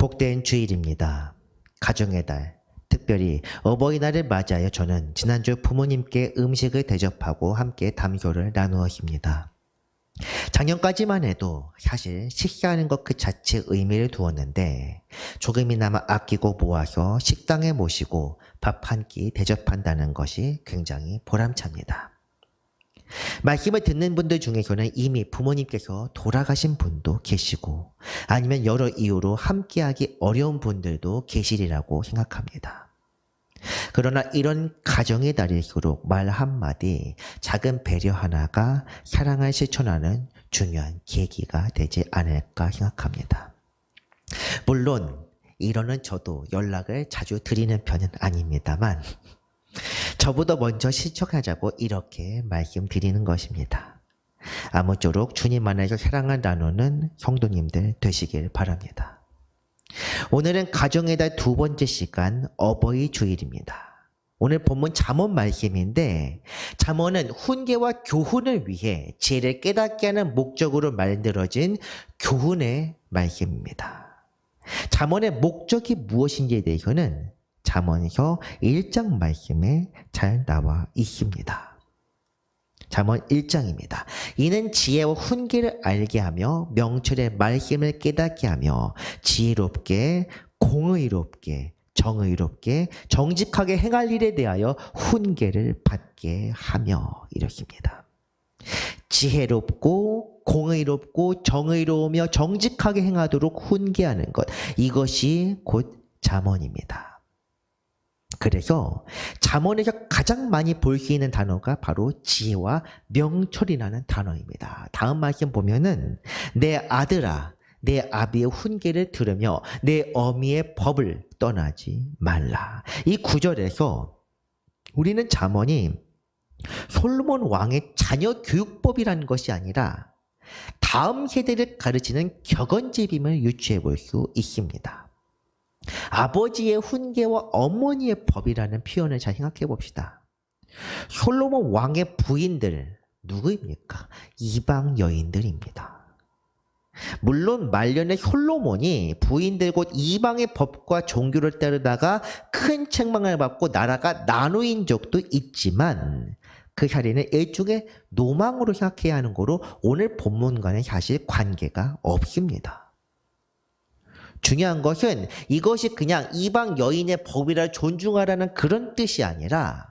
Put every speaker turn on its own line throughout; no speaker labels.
복된 주일입니다. 가정의 달, 특별히 어버이날을 맞이하여 저는 지난주 부모님께 음식을 대접하고 함께 담교를 나누었습니다. 작년까지만 해도 사실 식사하는 것 그 자체에 의미를 두었는데 조금이나마 아끼고 모아서 식당에 모시고 밥 한 끼 대접한다는 것이 굉장히 보람찹니다. 말씀을 듣는 분들 중에서는 이미 부모님께서 돌아가신 분도 계시고 아니면 여러 이유로 함께하기 어려운 분들도 계시리라고 생각합니다. 그러나 이런 가정의 달일수록 말 한마디, 작은 배려 하나가 사랑을 실천하는 중요한 계기가 되지 않을까 생각합니다. 물론 이러는 저도 연락을 자주 드리는 편은 아닙니다만 저보다 먼저 실천하자고 이렇게 말씀드리는 것입니다. 아무쪼록 주님 안에서 사랑을 나누는 성도님들 되시길 바랍니다. 오늘은 가정의 달 두 번째 시간 어버이 주일입니다. 오늘 본문 잠언 말씀인데 잠언은 훈계와 교훈을 위해 지혜를 깨닫게 하는 목적으로 만들어진 교훈의 말씀입니다. 잠언의 목적이 무엇인지에 대해서는 잠언서 1장 말씀에 잘 나와 있습니다. 잠언 1장입니다. 이는 지혜와 훈계를 알게 하며 명철의 말씀을 깨닫게 하며 지혜롭게 공의롭게 정의롭게 정직하게 행할 일에 대하여 훈계를 받게 하며 이렇습니다. 지혜롭고 공의롭고 정의로우며 정직하게 행하도록 훈계하는 것 이것이 곧 잠언입니다. 그래서 잠언에서 가장 많이 볼 수 있는 단어가 바로 지혜와 명철이라는 단어입니다. 다음 말씀 보면은 내 아들아 내 아비의 훈계를 들으며 내 어미의 법을 떠나지 말라. 이 구절에서 우리는 잠언이 솔로몬 왕의 자녀 교육법이라는 것이 아니라 다음 세대를 가르치는 격언집임을 유추해 볼 수 있습니다. 아버지의 훈계와 어머니의 법이라는 표현을 잘 생각해 봅시다. 솔로몬 왕의 부인들 누구입니까? 이방 여인들입니다. 물론 말년에 솔로몬이 부인들 곧 이방의 법과 종교를 따르다가 큰 책망을 받고 나라가 나누인 적도 있지만 그 자리는 일종의 노망으로 생각해야 하는 거로 오늘 본문과는 사실 관계가 없습니다. 중요한 것은 이것이 그냥 이방 여인의 법이라 존중하라는 그런 뜻이 아니라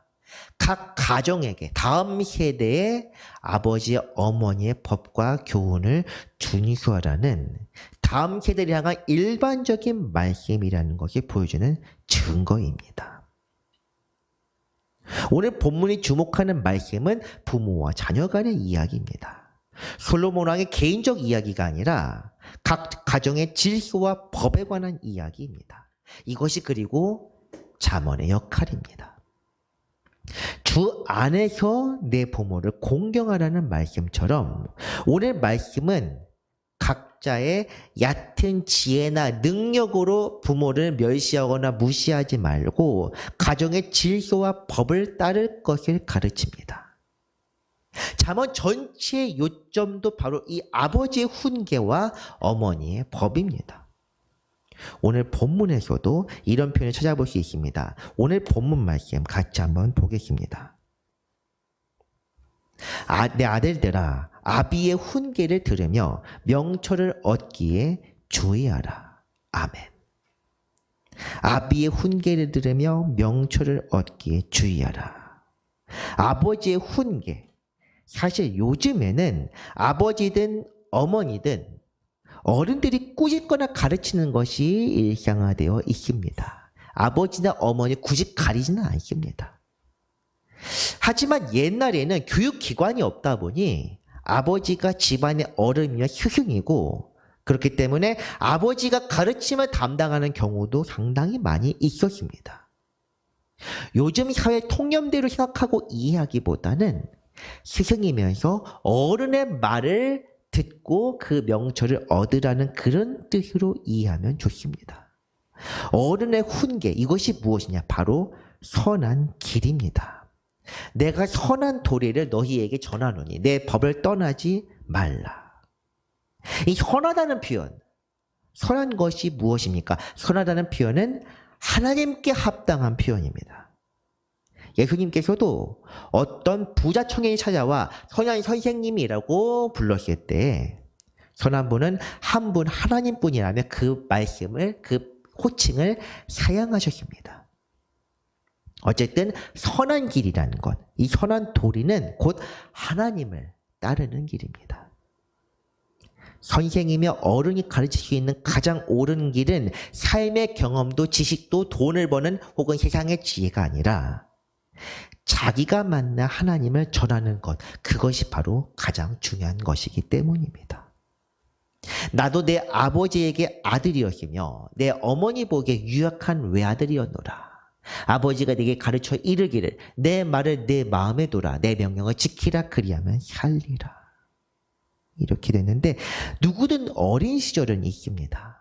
각 가정에게 다음 세대의 아버지의 어머니의 법과 교훈을 준수하라는 다음 세대를 향한 일반적인 말씀이라는 것이 보여주는 증거입니다. 오늘 본문이 주목하는 말씀은 부모와 자녀 간의 이야기입니다. 솔로몬 왕의 개인적 이야기가 아니라 각 가정의 질서와 법에 관한 이야기입니다. 이것이 그리고 자문의 역할입니다. 주 안에서 내 부모를 공경하라는 말씀처럼 오늘 말씀은 각자의 얕은 지혜나 능력으로 부모를 멸시하거나 무시하지 말고 가정의 질서와 법을 따를 것을 가르칩니다. 잠언 전체의 요점도 바로 이 아버지의 훈계와 어머니의 법입니다. 오늘 본문에서도 이런 표현을 찾아볼 수 있습니다. 오늘 본문 말씀 같이 한번 보겠습니다. 아, 내 아들들아, 아비의 훈계를 들으며 명철을 얻기에 주의하라. 아멘. 아비의 훈계를 들으며 명철을 얻기에 주의하라. 아버지의 훈계. 사실 요즘에는 아버지든 어머니든 어른들이 꾸짖거나 가르치는 것이 일상화되어 있습니다. 아버지나 어머니 굳이 가리지는 않습니다. 하지만 옛날에는 교육기관이 없다 보니 아버지가 집안의 어른이며 스승이고 그렇기 때문에 아버지가 가르침을 담당하는 경우도 상당히 많이 있었습니다. 요즘 사회 통념대로 생각하고 이해하기보다는 스승이면서 어른의 말을 듣고 그 명철을 얻으라는 그런 뜻으로 이해하면 좋습니다. 어른의 훈계, 이것이 무엇이냐? 바로 선한 길입니다. 내가 선한 도리를 너희에게 전하노니 내 법을 떠나지 말라. 이 선하다는 표현, 선한 것이 무엇입니까? 선하다는 표현은 하나님께 합당한 표현입니다. 예수님께서도 어떤 부자 청년이 찾아와 선한 선생님이라고 불렀을 때 선한 분은 한 분 하나님뿐이라며 그 말씀을 그 호칭을 사용하셨습니다. 어쨌든 선한 길이라는 것, 이 선한 도리는 곧 하나님을 따르는 길입니다. 선생이며 어른이 가르칠 수 있는 가장 옳은 길은 삶의 경험도 지식도 돈을 버는 혹은 세상의 지혜가 아니라 자기가 만나 하나님을 전하는 것, 그것이 바로 가장 중요한 것이기 때문입니다. 나도 내 아버지에게 아들이었으며 내 어머니 보기에 유약한 외아들이었노라. 아버지가 내게 가르쳐 이르기를 내 말을 내 마음에 둬라 내 명령을 지키라 그리하면 살리라. 이렇게 됐는데 누구든 어린 시절은 있습니다.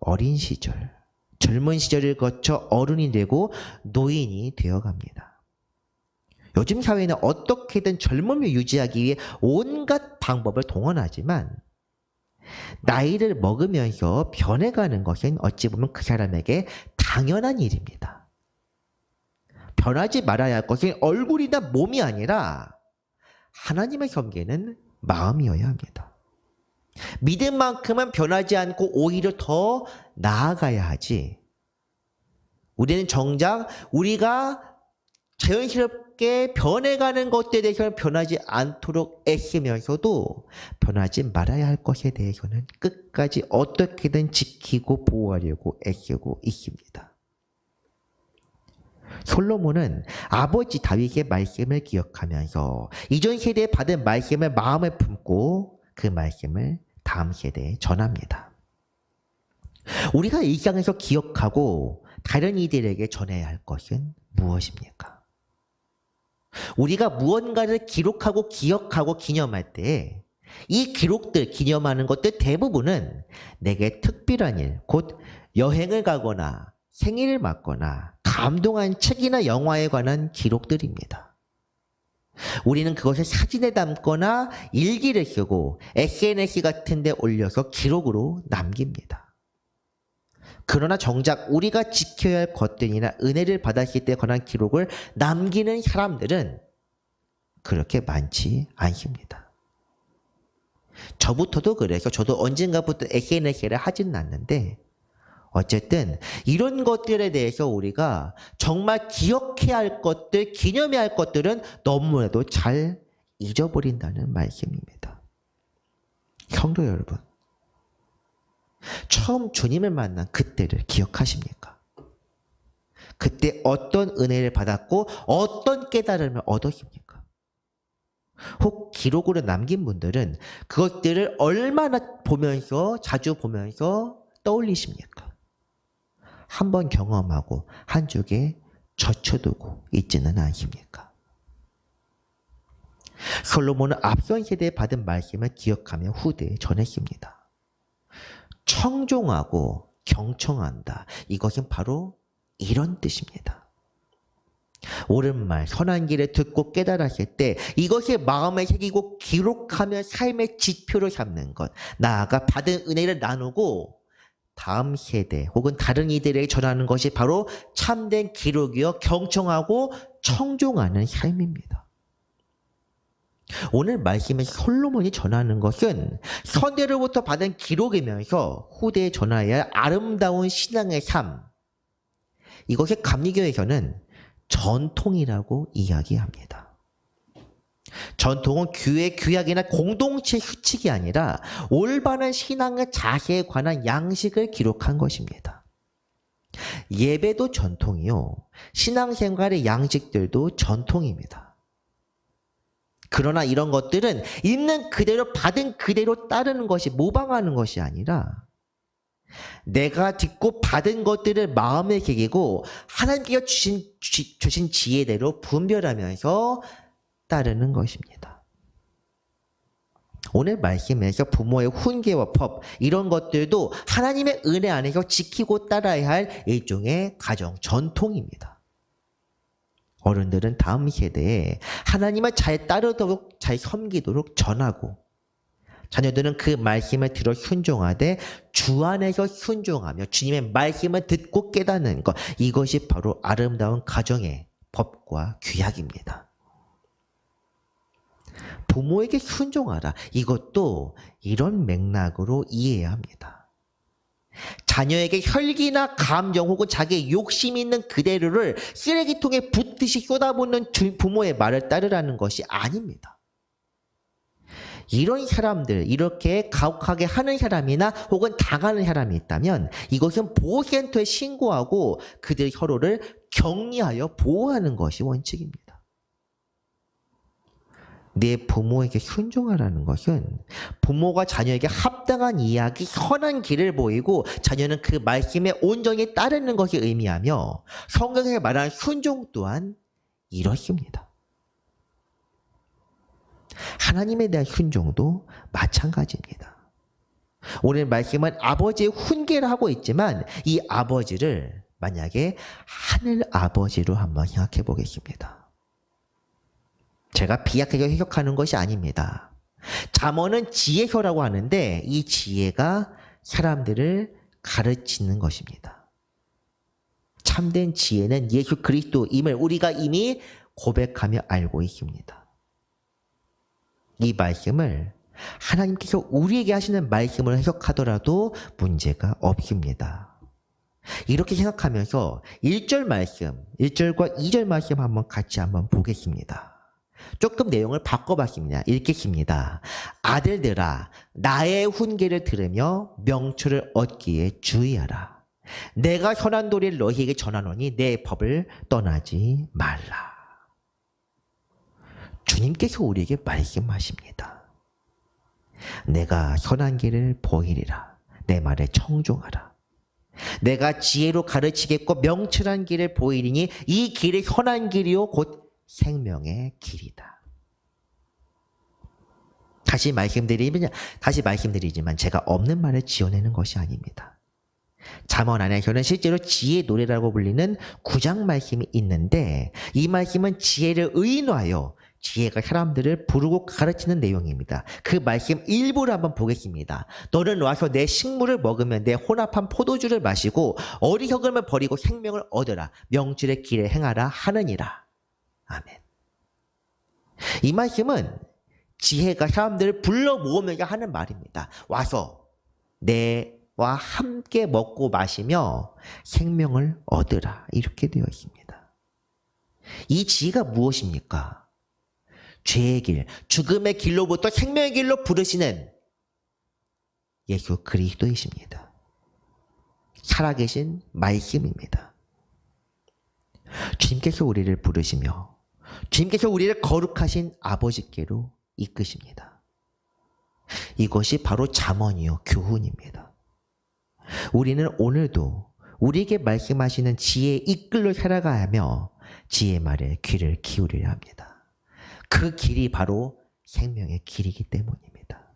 어린 시절. 젊은 시절을 거쳐 어른이 되고 노인이 되어 갑니다. 요즘 사회는 어떻게든 젊음을 유지하기 위해 온갖 방법을 동원하지만 나이를 먹으면서 변해가는 것은 어찌 보면 그 사람에게 당연한 일입니다. 변하지 말아야 할 것은 얼굴이나 몸이 아니라 하나님의 경계는 마음이어야 합니다. 믿음만큼은 변하지 않고 오히려 더 나아가야 하지. 우리는 정작 우리가 자연스럽게 변해가는 것들에 대해서는 변하지 않도록 애쓰면서도 변하지 말아야 할 것에 대해서는 끝까지 어떻게든 지키고 보호하려고 애쓰고 있습니다. 솔로몬은 아버지 다윗의 말씀을 기억하면서 이전 세대에 받은 말씀을 마음에 품고 그 말씀을 다음 세대에 전합니다. 우리가 일상에서 기억하고 다른 이들에게 전해야 할 것은 무엇입니까? 우리가 무언가를 기록하고 기억하고 기념할 때 이 기록들, 기념하는 것들 대부분은 내게 특별한 일, 곧 여행을 가거나 생일을 맞거나 감동한 책이나 영화에 관한 기록들입니다. 우리는 그것을 사진에 담거나 일기를 쓰고 SNS 같은 데 올려서 기록으로 남깁니다. 그러나 정작 우리가 지켜야 할 것들이나 은혜를 받았을 때 관한 기록을 남기는 사람들은 그렇게 많지 않습니다. 저부터도 그래서 저도 언젠가부터 SNS를 하진 않는데 어쨌든 이런 것들에 대해서 우리가 정말 기억해야 할 것들, 기념해야 할 것들은 너무나도 잘 잊어버린다는 말씀입니다. 성도 여러분, 처음 주님을 만난 그때를 기억하십니까? 그때 어떤 은혜를 받았고 어떤 깨달음을 얻었습니까? 혹 기록으로 남긴 분들은 그것들을 얼마나 보면서 자주 보면서 떠올리십니까? 한 번 경험하고 한 쪽에 젖혀두고 있지는 않습니까? 솔로몬은 앞선 세대에 받은 말씀을 기억하며 후대에 전했습니다. 청종하고 경청한다. 이것은 바로 이런 뜻입니다. 옳은 말, 선한 길을 듣고 깨달았을 때 이것이 마음에 새기고 기록하며 삶의 지표로 삼는 것. 나아가 받은 은혜를 나누고 다음 세대 혹은 다른 이들에게 전하는 것이 바로 참된 기록이요 경청하고 청종하는 삶입니다. 오늘 말씀에 솔로몬이 전하는 것은 선대로부터 받은 기록이면서 후대에 전하여야 할 아름다운 신앙의 삶. 이것이 감리교에서는 전통이라고 이야기합니다. 전통은 교회 규약이나 공동체 규칙이 아니라 올바른 신앙의 자세에 관한 양식을 기록한 것입니다. 예배도 전통이요. 신앙생활의 양식들도 전통입니다. 그러나 이런 것들은 있는 그대로 받은 그대로 따르는 것이 모방하는 것이 아니라 내가 듣고 받은 것들을 마음에 새기고 하나님께서 주신, 주신 지혜대로 분별하면서 따르는 것입니다. 오늘 말씀에서 부모의 훈계와 법 이런 것들도 하나님의 은혜 안에서 지키고 따라야 할 일종의 가정 전통입니다. 어른들은 다음 세대에 하나님을 잘 따르도록 잘 섬기도록 전하고 자녀들은 그 말씀을 들어 순종하되 주 안에서 순종하며 주님의 말씀을 듣고 깨닫는 것 이것이 바로 아름다운 가정의 법과 규약입니다. 부모에게 순종하라. 이것도 이런 맥락으로 이해해야 합니다. 자녀에게 혈기나 감정 혹은 자기의 욕심 있는 그대로를 쓰레기통에 붓듯이 쏟아붓는 주- 부모의 말을 따르라는 것이 아닙니다. 이런 사람들, 이렇게 가혹하게 하는 사람이나 혹은 당하는 사람이 있다면 이것은 보호센터에 신고하고 그들 서로를 격리하여 보호하는 것이 원칙입니다. 내 부모에게 순종하라는 것은 부모가 자녀에게 합당한 이야기, 선한 길을 보이고 자녀는 그 말씀에 온전히 따르는 것이 의미하며 성경에 말하는 순종 또한 이렇습니다. 하나님에 대한 순종도 마찬가지입니다. 오늘 말씀은 아버지의 훈계를 하고 있지만 이 아버지를 만약에 하늘 아버지로 한번 생각해 보겠습니다. 제가 비약하게 해석하는 것이 아닙니다. 잠언은 지혜혀라고 하는데 이 지혜가 사람들을 가르치는 것입니다. 참된 지혜는 예수 그리스도임을 우리가 이미 고백하며 알고 있습니다. 이 말씀을 하나님께서 우리에게 하시는 말씀을 해석하더라도 문제가 없습니다. 이렇게 생각하면서 1절 말씀, 1절과 2절 말씀 한번 같이 한번 보겠습니다. 조금 내용을 바꿔봤습니다. 읽겠습니다. 아들들아, 나의 훈계를 들으며 명철을 얻기에 주의하라. 내가 선한 도리를 너희에게 전하노니 내 법을 떠나지 말라. 주님께서 우리에게 말씀하십니다. 내가 선한 길을 보이리라. 내 말에 청종하라. 내가 지혜로 가르치겠고 명철한 길을 보이리니 이 길이 선한 길이요 곧 생명의 길이다. 다시 말씀드리면 다시 말씀드리지만 제가 없는 말을 지어내는 것이 아닙니다. 잠언 안에서는 실제로 지혜 노래라고 불리는 구장 말씀이 있는데 이 말씀은 지혜를 의인화하여 지혜가 사람들을 부르고 가르치는 내용입니다. 그 말씀 일부를 한번 보겠습니다. 너는 와서 내 식물을 먹으면 내 혼합한 포도주를 마시고 어리석음을 버리고 생명을 얻으라. 명철의 길에 행하라 하느니라. 아멘. 이 말씀은 지혜가 사람들을 불러 모으면서 하는 말입니다. 와서 내와 함께 먹고 마시며 생명을 얻으라. 이렇게 되어 있습니다. 이 지혜가 무엇입니까? 죄의 길, 죽음의 길로부터 생명의 길로 부르시는 예수 그리스도이십니다. 살아계신 말씀입니다. 주님께서 우리를 부르시며 주님께서 우리를 거룩하신 아버지께로 이끄십니다. 이것이 바로 잠언이요 교훈입니다. 우리는 오늘도 우리에게 말씀하시는 지혜의 이끌로 살아가야 하며 지혜의 말에 귀를 기울여야 합니다. 그 길이 바로 생명의 길이기 때문입니다.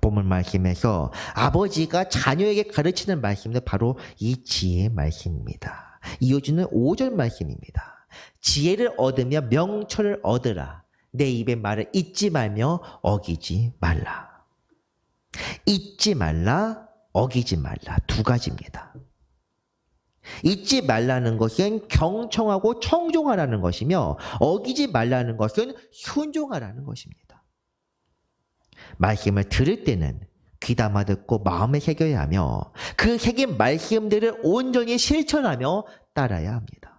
본문 말씀에서 아버지가 자녀에게 가르치는 말씀은 바로 이 지혜의 말씀입니다. 이어지는 5절 말씀입니다. 지혜를 얻으며 명철을 얻으라. 내 입의 말을 잊지 말며 어기지 말라. 잊지 말라, 어기지 말라. 두 가지입니다. 잊지 말라는 것은 경청하고 청종하라는 것이며 어기지 말라는 것은 순종하라는 것입니다. 말씀을 들을 때는 귀담아 듣고 마음에 새겨야 하며 그 새긴 말씀들을 온전히 실천하며 따라야 합니다.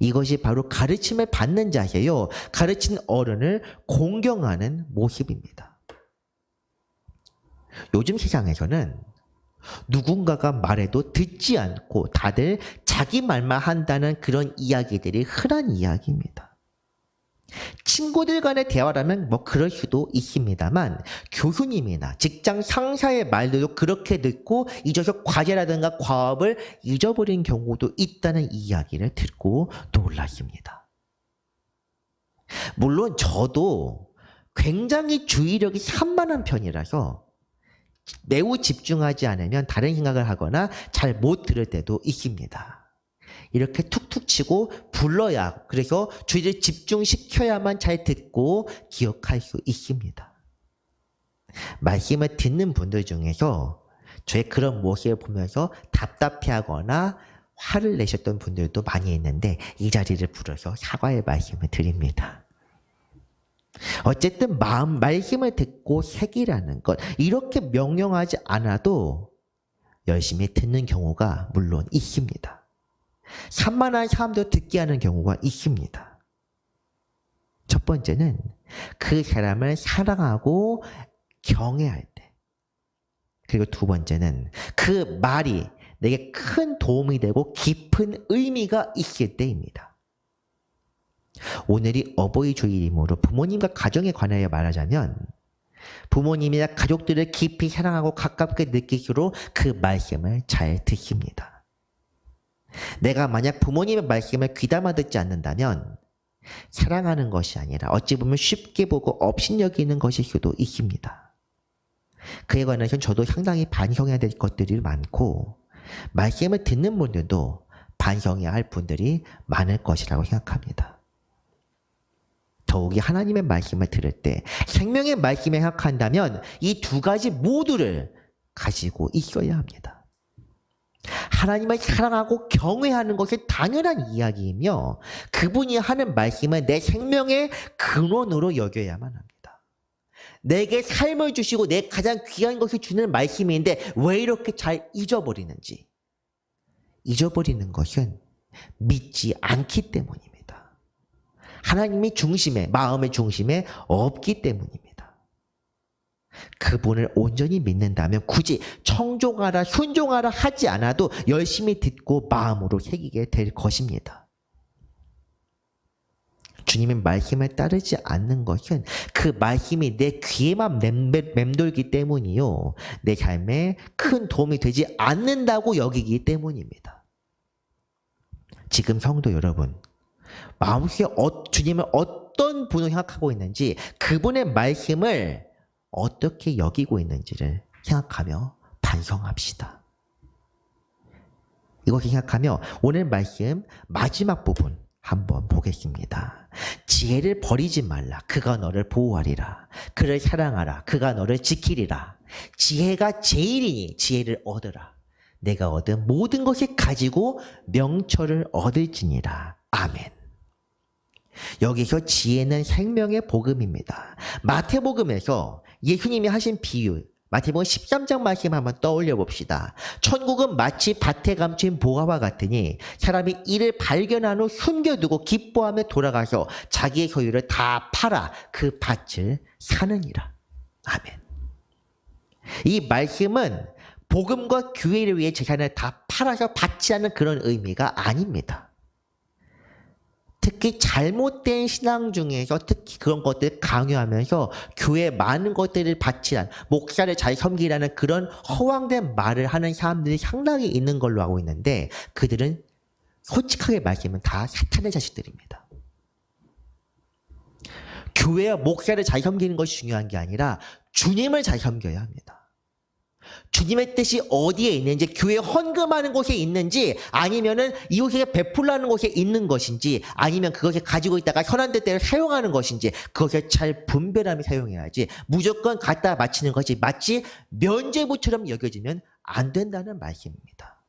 이것이 바로 가르침을 받는 자세요. 가르친 어른을 공경하는 모습입니다. 요즘 세상에서는 누군가가 말해도 듣지 않고 다들 자기 말만 한다는 그런 이야기들이 흔한 이야기입니다. 친구들 간의 대화라면 뭐 그럴 수도 있습니다만 교수님이나 직장 상사의 말들도 그렇게 듣고 잊어서 과제라든가 과업을 잊어버린 경우도 있다는 이야기를 듣고 놀랐습니다. 물론 저도 굉장히 주의력이 산만한 편이라서 매우 집중하지 않으면 다른 생각을 하거나 잘 못 들을 때도 있습니다. 이렇게 툭툭 치고 불러야 그래서 주의를 집중시켜야만 잘 듣고 기억할 수 있습니다. 말씀을 듣는 분들 중에서 저의 그런 모습을 보면서 답답해하거나 화를 내셨던 분들도 많이 있는데 이 자리를 불어서 사과의 말씀을 드립니다. 어쨌든 마음 말씀을 듣고 새기라는 것 이렇게 명령하지 않아도 열심히 듣는 경우가 물론 있습니다. 산만한 사람도 듣게 하는 경우가 있습니다. 첫 번째는 그 사람을 사랑하고 경외할 때. 그리고 두 번째는 그 말이 내게 큰 도움이 되고 깊은 의미가 있을 때입니다. 오늘이 어버이 주일이므로 부모님과 가정에 관하여 말하자면 부모님이나 가족들을 깊이 사랑하고 가깝게 느끼기로 그 말씀을 잘 듣습니다. 내가 만약 부모님의 말씀을 귀담아 듣지 않는다면 사랑하는 것이 아니라 어찌 보면 쉽게 보고 업신여기는 것일 수도 있습니다. 그에 관해서는 저도 상당히 반성해야 될 것들이 많고 말씀을 듣는 분들도 반성해야 할 분들이 많을 것이라고 생각합니다. 더욱이 하나님의 말씀을 들을 때 생명의 말씀에 생각한다면 이 두 가지 모두를 가지고 있어야 합니다. 하나님을 사랑하고 경외하는 것이 당연한 이야기이며 그분이 하는 말씀은 내 생명의 근원으로 여겨야만 합니다. 내게 삶을 주시고 내 가장 귀한 것을 주는 말씀인데 왜 이렇게 잘 잊어버리는지. 잊어버리는 것은 믿지 않기 때문입니다. 하나님이 중심에, 마음의 중심에 없기 때문입니다. 그분을 온전히 믿는다면 굳이 청종하라, 순종하라 하지 않아도 열심히 듣고 마음으로 새기게 될 것입니다. 주님의 말씀을 따르지 않는 것은 그 말씀이 내 귀에만 맴돌기 때문이요. 내 삶에 큰 도움이 되지 않는다고 여기기 때문입니다. 지금 성도 여러분, 마음속에 어, 주님을 어떤 분으로 생각하고 있는지 그분의 말씀을 어떻게 여기고 있는지를 생각하며 반성합시다. 이것을 생각하며 오늘 말씀 마지막 부분 한번 보겠습니다. 지혜를 버리지 말라. 그가 너를 보호하리라. 그를 사랑하라. 그가 너를 지키리라. 지혜가 제일이니 지혜를 얻으라. 내가 얻은 모든 것을 가지고 명철을 얻을지니라. 아멘. 여기서 지혜는 생명의 복음입니다. 마태복음에서 예수님이 하신 비유, 마태복음 13장 말씀 한번 떠올려 봅시다. 천국은 마치 밭에 감춘 보화와 같으니 사람이 이를 발견한 후 숨겨두고 기뻐하며 돌아가서 자기의 소유를 다 팔아 그 밭을 사느니라. 아멘. 이 말씀은 복음과 교회를 위해 재산을 다 팔아서 받지 않는 그런 의미가 아닙니다. 특히 잘못된 신앙 중에서 특히 그런 것들을 강요하면서 교회 많은 것들을 바치란 목사를 잘 섬기라는 그런 허황된 말을 하는 사람들이 상당히 있는 걸로 알고 있는데 그들은 솔직하게 말하면 다 사탄의 자식들입니다. 교회와 목사를 잘 섬기는 것이 중요한 게 아니라 주님을 잘 섬겨야 합니다. 주님의 뜻이 어디에 있는지 교회 헌금하는 곳에 있는지 아니면은 이곳에 베풀라는 곳에 있는 것인지 아니면 그것을 가지고 있다가 현안 때를 사용하는 것인지 그것을 잘 분별하며 사용해야지 무조건 갖다 바치는 것이 마치 면죄부처럼 여겨지면 안 된다는 말씀입니다.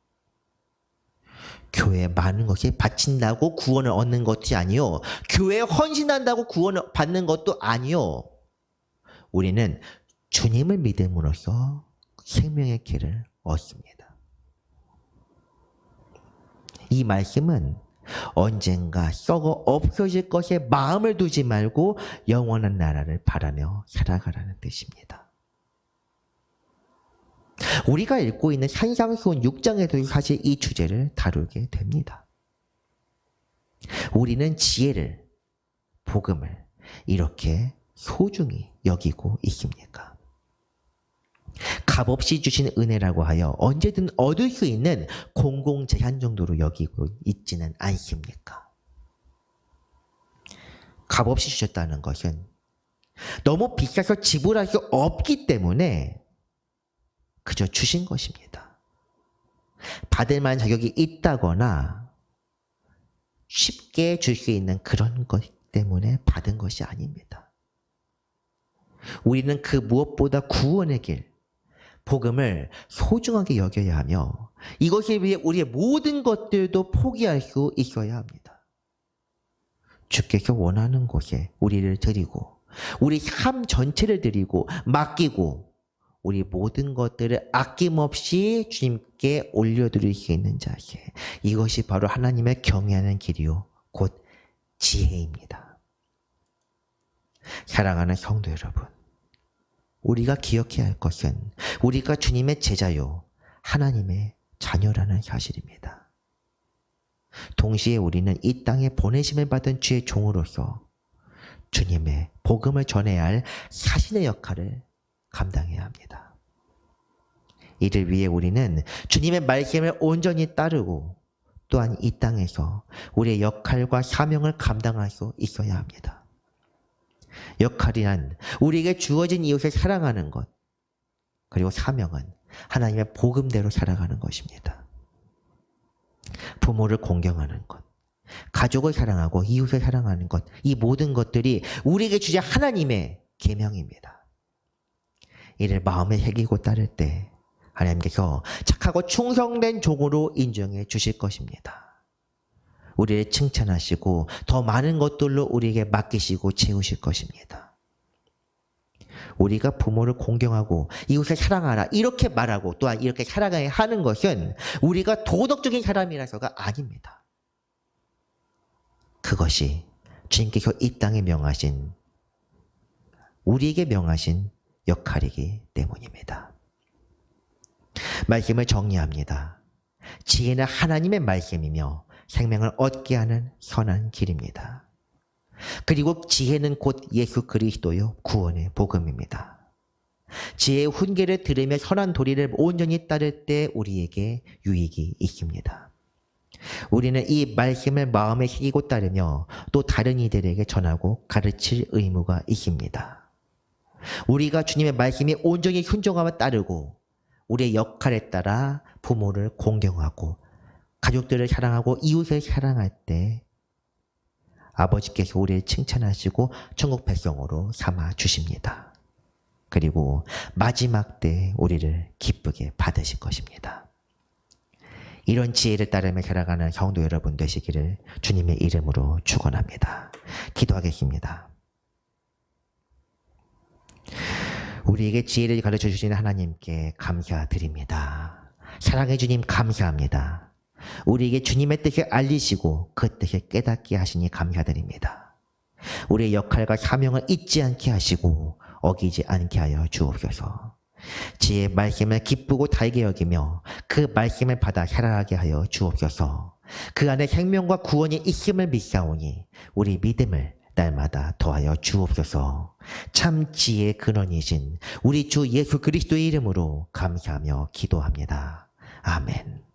교회에 많은 것이 바친다고 구원을 얻는 것이 아니요. 교회에 헌신한다고 구원을 받는 것도 아니요. 우리는 주님을 믿음으로써 생명의 길을 얻습니다. 이 말씀은 언젠가 썩어 없어질 것에 마음을 두지 말고 영원한 나라를 바라며 살아가라는 뜻입니다. 우리가 읽고 있는 산상수훈 6장에도 사실 이 주제를 다루게 됩니다. 우리는 지혜를, 복음을 이렇게 소중히 여기고 있습니까? 값없이 주신 은혜라고 하여 언제든 얻을 수 있는 공공재산 정도로 여기고 있지는 않습니까? 값없이 주셨다는 것은 너무 비싸서 지불할 수 없기 때문에 그저 주신 것입니다. 받을 만한 자격이 있다거나 쉽게 줄 수 있는 그런 것 때문에 받은 것이 아닙니다. 우리는 그 무엇보다 구원의 길, 복음을 소중하게 여겨야 하며 이것을 위해 우리의 모든 것들도 포기할 수 있어야 합니다. 주께서 원하는 곳에 우리를 드리고 우리 삶 전체를 드리고 맡기고 우리 모든 것들을 아낌없이 주님께 올려드릴 수 있는 자세. 이것이 바로 하나님의 경외하는 길이요. 곧 지혜입니다. 사랑하는 성도 여러분. 우리가 기억해야 할 것은 우리가 주님의 제자요. 하나님의 자녀라는 사실입니다. 동시에 우리는 이 땅에 보내심을 받은 주의 종으로서 주님의 복음을 전해야 할 사신의 역할을 감당해야 합니다. 이를 위해 우리는 주님의 말씀을 온전히 따르고 또한 이 땅에서 우리의 역할과 사명을 감당할 수 있어야 합니다. 역할이란 우리에게 주어진 이웃을 사랑하는 것, 그리고 사명은 하나님의 복음대로 살아가는 것입니다. 부모를 공경하는 것, 가족을 사랑하고 이웃을 사랑하는 것, 이 모든 것들이 우리에게 주신 하나님의 계명입니다. 이를 마음에 새기고 따를 때 하나님께서 착하고 충성된 종으로 인정해 주실 것입니다. 우리를 칭찬하시고 더 많은 것들로 우리에게 맡기시고 채우실 것입니다. 우리가 부모를 공경하고 이웃을 사랑하라 이렇게 말하고 또한 이렇게 살아가야 하는 것은 우리가 도덕적인 사람이라서가 아닙니다. 그것이 주님께서 이 땅에 명하신 우리에게 명하신 역할이기 때문입니다. 말씀을 정리합니다. 지혜는 하나님의 말씀이며 생명을 얻게 하는 선한 길입니다. 그리고 지혜는 곧 예수 그리스도요 구원의 복음입니다. 지혜의 훈계를 들으며 선한 도리를 온전히 따를 때 우리에게 유익이 있습니다. 우리는 이 말씀을 마음에 새기고 따르며 또 다른 이들에게 전하고 가르칠 의무가 있습니다. 우리가 주님의 말씀이 온전히 순종하며 따르고 우리의 역할에 따라 부모를 공경하고 가족들을 사랑하고 이웃을 사랑할 때 아버지께서 우리를 칭찬하시고 천국 백성으로 삼아 주십니다. 그리고 마지막 때 우리를 기쁘게 받으실 것입니다. 이런 지혜를 따르며 살아가는 성도 여러분 되시기를 주님의 이름으로 축원합니다. 기도하겠습니다. 우리에게 지혜를 가르쳐 주시는 하나님께 감사드립니다. 사랑해 주님 감사합니다. 우리에게 주님의 뜻을 알리시고 그 뜻을 깨닫게 하시니 감사드립니다. 우리의 역할과 사명을 잊지 않게 하시고 어기지 않게 하여 주옵소서. 지혜의 말씀을 기쁘고 달게 여기며 그 말씀을 받아 살아가게 하여 주옵소서. 그 안에 생명과 구원이 있음을 믿사오니 우리 믿음을 날마다 더하여 주옵소서. 참 지혜의 근원이신 우리 주 예수 그리스도의 이름으로 감사하며 기도합니다. 아멘.